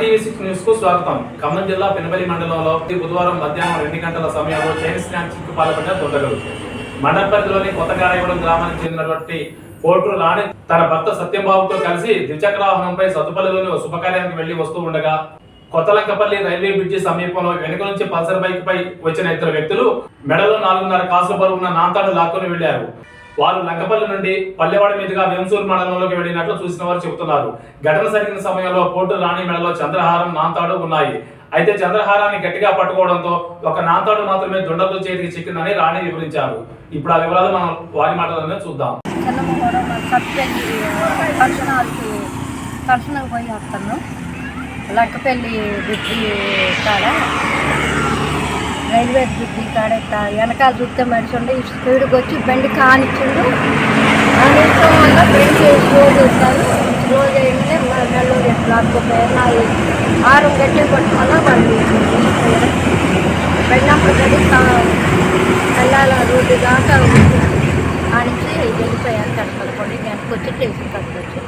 TV six న్యూస్కు స్వాగతం. ఖమ్మం జిల్లా పెనబలి మండలంలో బుధవారం మధ్యాహ్నం రెండు గంటల సమయంలో చైన్ స్నాక్ చిక్కు పాల్పడ్డ దొంగలు. మండల పరిధిలోని కొత్తగారాయగూడెం గ్రామానికి చెందినటువంటి కోట్రు రాణి తన భర్త సత్యంబాబుతో కలిసి ద్విచక్ర వాహనంపై సత్తుపల్లిలోని ఓ శుభకార్యానికి వెళ్ళి వస్తూ ఉండగా కొత్తలంకపల్లి రైల్వే బ్రిడ్జి సమీపంలో వెనుక నుంచి పల్సర్ బైక్ పై వచ్చిన ఇద్దరు వ్యక్తులు మెడలో నాలుగున్నర కాసుల బరువున్న నాంతాడు లాక్కొని వెళ్ళారు వారు లంకపల్లి నుండి పల్లెవాడ మీదుగా వెంసూరు మండలంలోకి వెళ్ళినట్లు చూసిన వారు చెబుతున్నారు. ఘటన జరిగిన సమయంలో పోటు రాణి మెడలో చంద్రహారం నాంతాడు ఉన్నాయి. అయితే చంద్రహారాన్ని గట్టిగా పట్టుకోవడంతో ఒక నాంతాడు మాత్రమే దుండతో చేతికి చిక్కిందని రాణి వివరించారు. ఇప్పుడు ఆ వివరాలు మనం వారి మాటలనే చూద్దాం. చిన్నమ్మగూడెం దర్శనం పోయి వస్తాను లక్కపల్లి కాడ రైల్వే బ్రిడ్జి కాడ వెనకాల చూస్తే మనిషి ఉండే స్పీడ్కి వచ్చి బండి కానిచ్చిండు. కానిచ్చడం వల్ల బండి స్లో చేశారు స్లో చేయగానే మన నెల్లూరు లాక్కుపోయారు నా ఆరు గంటలు పట్టుకున్న వాళ్ళు? వెళ్ళినప్పుడు గడి వెళ్ళాల రోడ్డు దాకా కానిచ్చి వెళ్ళిపోయాను కట్టుకొని వెనక్కి వచ్చి టేషన్ కట్టుకొచ్చి